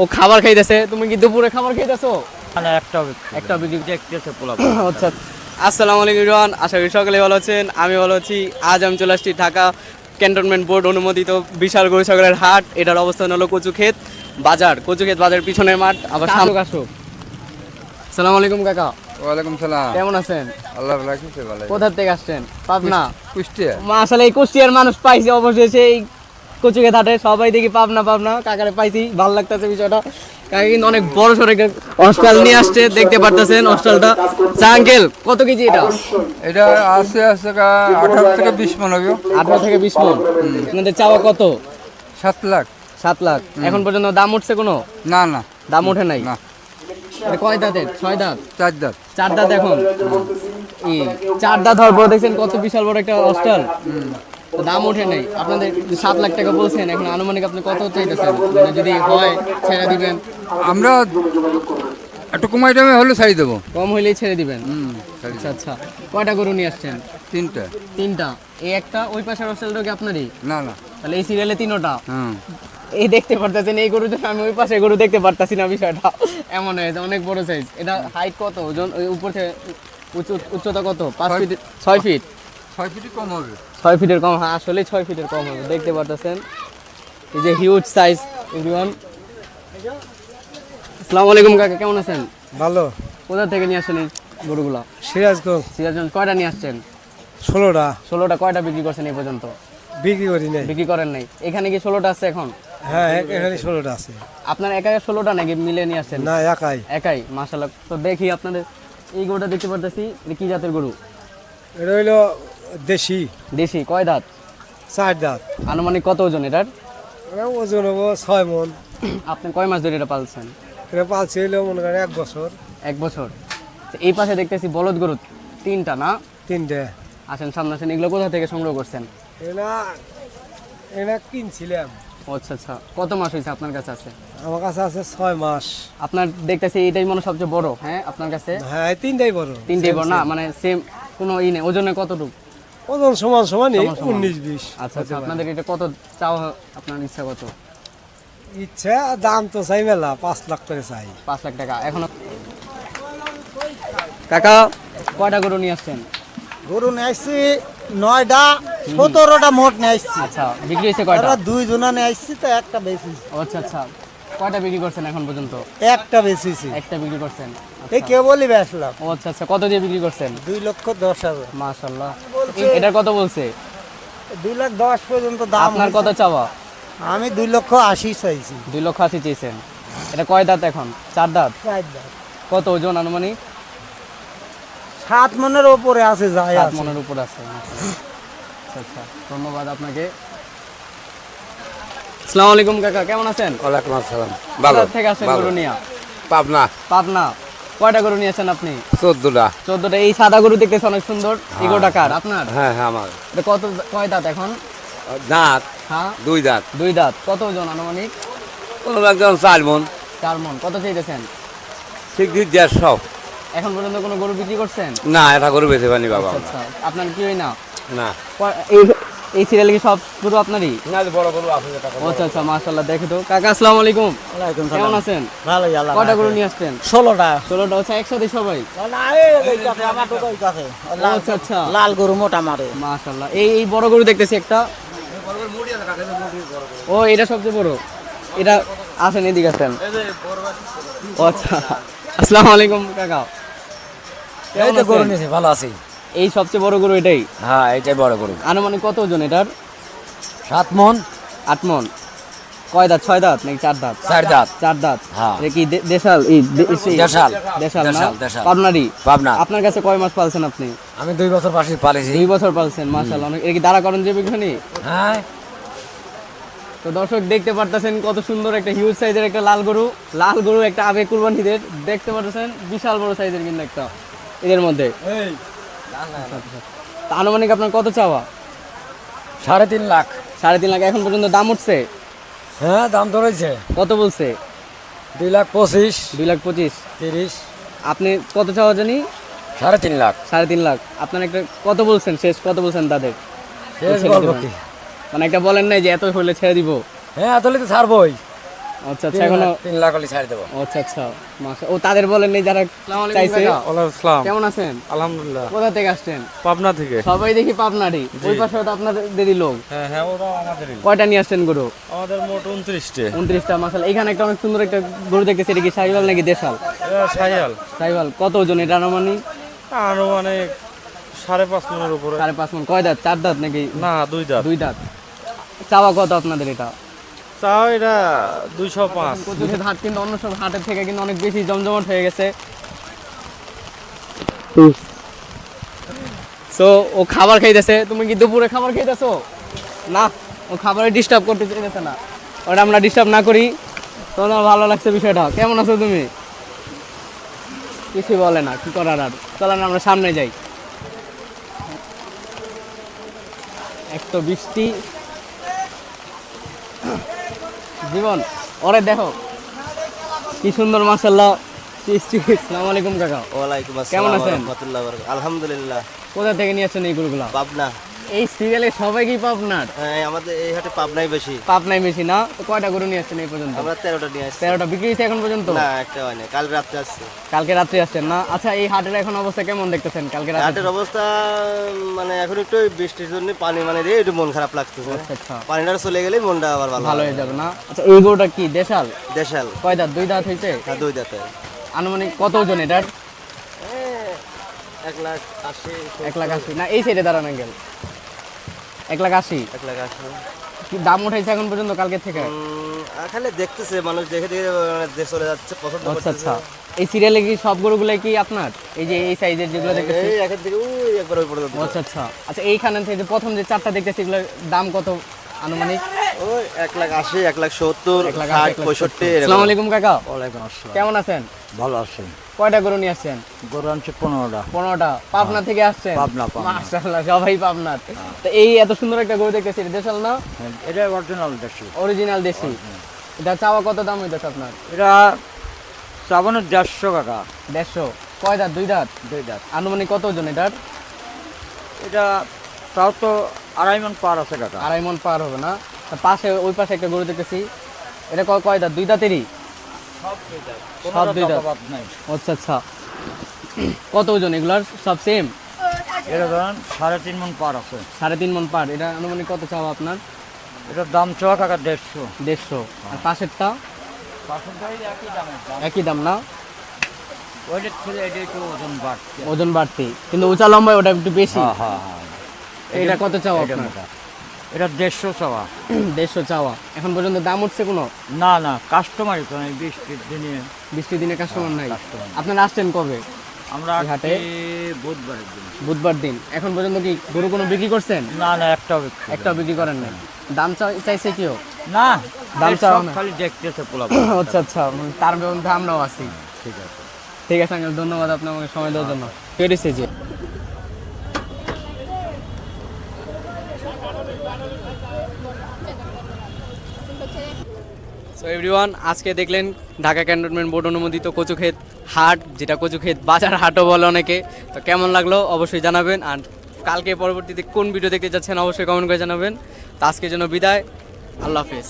ও খাবার খাইতেছে তুমি কি দুপুরে খাবার খাইতেছো? মানে একটা একটা বিক্রি দেখতেছে পোলা আচ্ছা আসসালামু আলাইকুম ইরওয়ান আশা করি সকলে ভালো আছেন আমি ভালো আছি। আজ আমি চলে আসছি ঢাকা ক্যান্টনমেন্ট বোর্ড অনুমোদিত বিশাল গরু ছাগলের হাট এটার অবস্থান হলো কচুক্ষেত বাজার। কচুক্ষেত বাজারের পিছনের মাঠ আবার সামনে আসুক সালাম আলাইকুম কাকা। ওয়ালাইকুম সালাম। কেমন আছেন? আল্লাহ রাখিছে ভালো কোথা থেকে আসছেন? পাবনা? কুষ্টিয়া। মা আসলে এই কুষ্টিয়ার মানুষ পাইছি অবশেষে এই কচুক্ষেত হাটে সবাই দেখি পাবনা পাবনা। কাকারে পাইছি ভালো লাগতেছে বিষয়টা। কাকা কিন্তু অনেক বড় সড়ো একটা হস্টাল নিয়ে আসছে দেখতে পারতেছেন হস্টালটা আঙ্কেল কত কেজি এটা? এটা আছে আছে আঠারো থেকে বিশ মন হবে আঠারো থেকে বিশ মন। আপনাদের চাওয়া কত? সাত লাখ। সাত লাখ। এখন পর্যন্ত দাম উঠছে কোনো? না না। দাম ওঠে নাই? না। কয় দাঁতের? ছয় দাঁত? চার দাঁত। চার দাঁত এখন? চার দাঁত হওয়ার পর দেখছেন কত বিশাল বড় একটা হস্টাল দাম ওঠে নাই। আপনাদের সাত লাখ টাকা বলছেন এখন আনুমানিক আপনি কত চাইতেছেন? মানে যদি হয় ছেড়ে দিবেন। আমরা একটু কমাই দামে হলে ছাড়ি দেবো। কম হইলেই ছেড়ে দিবেন? আচ্ছা আচ্ছা। কয়টা গরু নিয়ে আসছেন? তিনটা। তিনটা। এই একটা ওই পাশের হস্টেলটা কি আপনারই? না না। তাহলে এই সিরিয়ালে তিনোটা। এই দেখতে পারতেছেন এই গরু আমি ওই পাশে গরু দেখতে পারতাছি না বিষয়টা। এমন হয়েছে অনেক বড় সাইজ এটা হাইট কত? ওজন ওই উপর থেকে উচ্চ- উচ্চতা কত? পাঁচ ফিট ছয় ফিট ছয় ফিটই কম হবে। ছয় ফিটের কম হ্যাঁ আসলে ছয় ফিটের কম হবে দেখতে পারতেছেন। এই যে হিউজ সাইজ এভরিওয়ান আসসালামু আলাইকুম কাকা কেমন আছেন? ভালো। কোথা থেকে নিয়ে আসছেন এই গরুগুলো? সিরাজগঞ্জ। সিরাজগঞ্জ কয়টা নিয়ে আসছেন? ষোলোটা। ষোলোটা কয়টা বিক্রি করছেন এই পর্যন্ত? বিক্রি করি নাই। বিক্রি করেন নাই। এখানে কি ষোলোটা আছে এখন? হ্যাঁ এখানে ষোলোটা আছে। আপনার একা ষোলোটা নাকি মিলে নিয়ে আসছেন? না একাই। একাই মাশাল্লাহ তো দেখি আপনাদের এই গরুটা দেখতে পারতেছি কি জাতের গরু? এটা হইল দেশি। দেশি কয় দাঁত? চার দাঁত। আনুমানিক কত ওজন এটার? ওজন হব ছয় মন। আপনি কয় মাস ধরে এটা পালছেন? এটা পালছে হইল মনে করেন এক বছর। এক বছর। এই পাশে দেখতেছি বলদ গরু তিনটা না? তিনটে। আসেন সামনে আসেন এগুলো কোথা থেকে সংগ্রহ করছেন? এটা এটা কিনছিলাম। আচ্ছা আচ্ছা। কত মাস হয়েছে আপনার কাছে আছে? আমার কাছে আছে ছয় মাস। আপনার দেখতেছি এইটাই মনে সবচেয়ে বড় হ্যাঁ আপনার কাছে? হ্যাঁ তিনটাই বড়। তিনটেই বড় না? মানে সেম কোনো ই নেই। ওজনে কতটুকু? ওজন সমান সমানই সমান। উনিশ বিশ। আচ্ছা আচ্ছা আপনাদের এটা কত চাওয়া আপনার ইচ্ছা কত? ইচ্ছা দাম তো চাই মেলা পাঁচ লাখ করে চাই। পাঁচ লাখ টাকা। এখনও কাকা কয়টা গরু নিয়ে আসছেন? গরু নিয়ে আসছি নয়টা সতেরোটা মোট নিয়ে আসছি। আচ্ছা বিক্রি হয়েছে কয়টা? দুই জনা নিয়ে আসছি তো একটা বেশি। ও আচ্ছা আচ্ছা। কয়টা বিক্রি করছেন এখন পর্যন্ত? একটা বেশিছি একটা বিক্রি করছেন। এই কে বলি বেসলাম ও আচ্ছা আচ্ছা। কত দিয়ে বিক্রি করছেন? দুই লক্ষ দশ হাজার। মাশাল্লাহ বলছে। এটা কত বলছে? দুই লাখ দশ পর্যন্ত দাম আপনার কত চাওয়া? আমি দুই লক্ষ আশি চাইছি। দুই লক্ষ আশি চেয়েছেন এটা কয় দাঁত এখন? চার দাঁত? চার দাম। কত ওজন আনুমানিক? সাত মনের ওপরে আছে যায় সাত মনের উপর আছে আচ্ছা আচ্ছা ধন্যবাদ আপনাকে। আসসালামু আলাইকুম কাকা কেমন আছেন? ওয়ালাইকুম আসসালাম। ভালো থেকে আসেন। পাবনা। পাবনা। কয়টা গরু নিয়েছেন আপনি? চোদ্দটা। চোদ্দটা। এই সাদা গরু দেখতেছে অনেক সুন্দর। টাকার আপনার? হ্যাঁ হ্যাঁ আমার। এটা কত কয় দাঁত এখন? দাঁত? হ্যাঁ। দুই দাঁত। দুই দাঁত। কত ওজন আনুমানিক? একজন চার মন। চার মন। কত চাইতেছেন? ঠিক ঠিক দেড়শো। এখন পর্যন্ত কোনো গরু বিক্রি করছেন? না এটা করে বেঁচে পানি বাবা আচ্ছা আচ্ছা। আপনার কি হয় না? না। এই এই সিরিয়ালে কি সব গরু আপনারই? না বড় গরু আছে টাকা আচ্ছা আচ্ছা দেখে তো। কাকা আসসালামু আলাইকুম। কেমন আছেন? ভালো আল্লাহ কয়টা গরু নিয়ে আসছেন? ষোলোটা। ষোলোটা হচ্ছে একসাথে সবাই? আচ্ছা আচ্ছা। লাল গরু মোটা মারে। এই এই বড় গরু দেখতেছি একটা। ও এটা সবচেয়ে বড়। এটা আসেন এদিকে আসেন আচ্ছা। আসসালামু আলাইকুম কাকা। এই তো গরু? নিয়েছে ভালো আছি। এই সবচেয়ে বড় গরু এটাই? হ্যাঁ এটাই বড় গরু। আনুমানিক কত ওজন এটার? সাত মন। আট মন। কয় দাঁত? ছয় দাঁত নাকি চার দাঁত? চার দাঁত। চার দাঁত। হ্যাঁ। কি দেশাল? এই দেশাল। দেশাল না। পাবনারি পাবনা। আপনার কাছে কয় মাস পালছেন আপনি? আমি দুই বছর পাশে পালিছি দুই বছর পালছেন মাশাআল্লাহ। অনেক এটা কি দাঁড়া করেন যে বিঘ্নি হ্যাঁ। তো দর্শক দেখতে পারতেছেন কত সুন্দর একটা হিউজ সাইজের একটা লাল গরু। লাল গরু একটা আবেগ কুরবানিদের। দেখতে পারতেছেন বিশাল বড় সাইজের কিন্তু একটা। এদের মধ্যে। আনুমানিক আপনার কত চাওয়া? সাড়ে তিন লাখ। সাড়ে তিন লাখ। এখন পর্যন্ত দাম উঠছে? হ্যাঁ দাম তো রয়েছে কত বলছে? দুই লাখ পঁচিশ। দুই লাখ পঁচিশ। তিরিশ। আপনি কত চাওয়া জানি? সাড়ে তিন লাখ। সাড়ে তিন লাখ। আপনার একটা কত বলছেন? শেষ কত বলছেন তাদের? মানে একটা বলেন নাই যে এত হলে ছেড়ে দিব। হ্যাঁ এত হলে তো ছাড়বই। আচ্ছা আচ্ছা এখনও তিন লাখ হলে ছাড়ে দেবো। আচ্ছা আচ্ছা মাশা ও তাদের বলেননি যারা চাইছে। ওয়ালাইকুম কেমন আছেন? আলহামদুলিল্লাহ। কোথা থেকে আসছেন? পাবনা থেকে। সবাই দেখি পাবনারই। ওই পাশে তো আপনাদেরই লোক। হ্যাঁ হ্যাঁ ওরা আমাদেরই। কয়টা নিয়ে আসছেন গরু? আমাদের মোট উনত্রিশটে। উনত্রিশটা মাসাল এখানে একটা অনেক সুন্দর একটা গরু দেখতেছি এটা কি সাইবাল নাকি দেশাল? সাইবাল কত ওজন এটা আনুমানিক সাড়ে পাঁচ মনের উপরে। সাড়ে পাঁচ মন। কয় দাঁত? চার দাঁত নাকি? না দুই দাঁত। দুই দাঁত। চাওয়া কত আপনাদের এটা? চাও এটা দুইশো পাঁচ। কচুক্ষেত হাট কিন্তু অন্য সব হাটের থেকে কিন্তু অনেক বেশি জমজমাট হয়ে গেছে। সো ও খাবার খাইতেছে। তুমি কি দুপুরে খাবার খাইতেছো? না ও খাবারে ডিস্টার্ব করতে চাইতেছে না। ওটা আমরা ডিস্টার্ব না করি। তোমার ভালো লাগছে বিষয়টা। কেমন আছো তুমি? কিছু বলে না কি করার আর? চলেন আমরা সামনে যাই। এক তো বৃষ্টি। জীবন। ওরে দেখো কি সুন্দর মাসাল্লাহ আসসালামু আলাইকুম কাকা। ওয়ালাইকুম আসসালাম কেমন আছেন? আলহামদুলিল্লাহ। কোথা থেকে নিয়ে আসছেন এই গরুগুলা? পাবনা। এই সিরিয়ালে সবাই কি পাবনার? হ্যাঁ, আমাদের এই হাটে পাবনাই বেশি। পাবনাই বেশি না? তো কয়টা গরু নিয়ে আসছেন এই পর্যন্ত? আমরা তেরোটা নিয়ে আসছি। তেরোটা বিক্রি হয়েছে এখন পর্যন্ত? না একটা হয় না কাল রাত্রে আসছে। কালকে রাত্রে আসছেন না? আচ্ছা এই হাটের এখন অবস্থা কেমন দেখতেছেন কালকে হাটের অবস্থা মানে এখন একটু বৃষ্টির জন্য পানি মানে দিয়ে একটু মন খারাপ লাগতেছে। আচ্ছা আচ্ছা। পানিটা চলে গেলেই মনটা আবার ভালো ভালো হয়ে যাবে না? আচ্ছা এই গরুটা কি দেশাল? দেশাল। কয় দাঁত? দুই দাঁত হয়েছে? হ্যাঁ দুই দাঁতে আনুমানিক কত ওজন এটার? এক লাখ আশি। এক লাখ আশি। না এই সাইডে দাঁড়ান গেল এক লাখ আশি। এক লাখ আশি। কি দাম উঠাইছে এখন পর্যন্ত কালকে থেকে? খালি দেখতেছে মানুষ দেখে দেখে চলে যাচ্ছে পছন্দ আচ্ছা আচ্ছা। এই সিরিয়ালে কি সব গরুগুলো কি আপনার? এই যে এই সাইজের যেগুলো দেখতেছি। এই এখান থেকে ওই একবার ওই পর্যন্ত। আচ্ছা আচ্ছা। আচ্ছা এইখানে থেকে যে প্রথম যে চারটা দেখতেছি এগুলোর দাম কত? আনুমানিক? ওই এক লাখ আশি এক লাখ সত্তর এক লাখ ষাট পঁয়ষট্টি। আসসালামু আলাইকুম কাকা। ওয়ালাইকুম আসসালাম। কেমন আছেন? ভালো আছেন কয়টা গরু নিয়ে আসছেন? গরু আনছে পনেরোটা। পনেরোটা। পাবনা থেকে আসছেন? পাবনা, পাবনা। মাশাআল্লাহ সবাই পাবনার তো এই এত সুন্দর একটা গরু দেখতেছি দেশাল না? এটা অরিজিনাল দেখছি অরিজিনাল দেশি। এটা চাওয়া কত দাম হইতেছে আপনার? এটা শ্রাবণের দেড়শো টাকা দেড়শো। কয় দাঁত? দুই দাঁত? দুই দাঁত। আনুমানিক কত ওজন এটার? এটা তাও তো আড়াই মন পার আছে কাকা। আড়াই মন পার হবে না? পাশে ওই পাশে একটা গরু দেখতেছি। এটা কয় কয় দাঁত? দুই দাঁতেরই? সব দুই দাঁত। আচ্ছা আচ্ছা। কত ওজন? এগুলার সব সেম এটা ধরেন সাড়ে তিন মন পার আছে। সাড়ে তিন মন পার। এটা আনুমানিক কত চাওয়া আপনার? এটার দাম চাওয়া কাকা দেড়শো। দেড়শো। আর পাশেরটা? একই দাম না? ওজন বাড়তি কিন্তু উঁচা লম্বা ওটা একটু বেশি। হ্যাঁ হ্যাঁ হ্যাঁ। এটা কত চাওয়া আপনার? এটা দেড়শো চাওয়া। দেড়শো চাওয়া। এখন পর্যন্ত দাম উঠছে কোনো? না না কাস্টমারই তো এই বৃষ্টির দিনে। বৃষ্টি দিনে কাস্টমার নাই। customer আপনারা আসছেন কবে? আমরা হাটে? আসছি বুধবারের দিন। বুধবার দিন। এখন পর্যন্ত কি গরু কোনো বিক্রি করছেন? না না একটাও বিক্রি একটাও বিক্রি করেন নাই। দাম চাইছে কেউ? না দাম চাওয়া না। খালি দেখতেছে পোলা আচ্ছা আচ্ছা তার মধ্যে আমরাও আছি। ঠিক আছে। ঠিক আছে আঙ্কেল ধন্যবাদ আপনি আমাকে সময় দেওয়ার জন্য। পেরেছে যে? সো এভরিওয়ান আজকে দেখলেন ঢাকা ক্যান্টনমেন্ট বোর্ড অনুমোদিত কচুক্ষেত হাট, যেটা কচুক্ষেত বাজার হাটও বলে অনেকে। তো কেমন লাগল অবশ্যই জানাবেন, আর কালকে পরবর্তীতে কোন ভিডিও দেখতে যাচ্ছেন অবশ্যই কমেন্ট করে জানাবেন। তো আজকের জন্য বিদায়, আল্লাহ হাফেজ।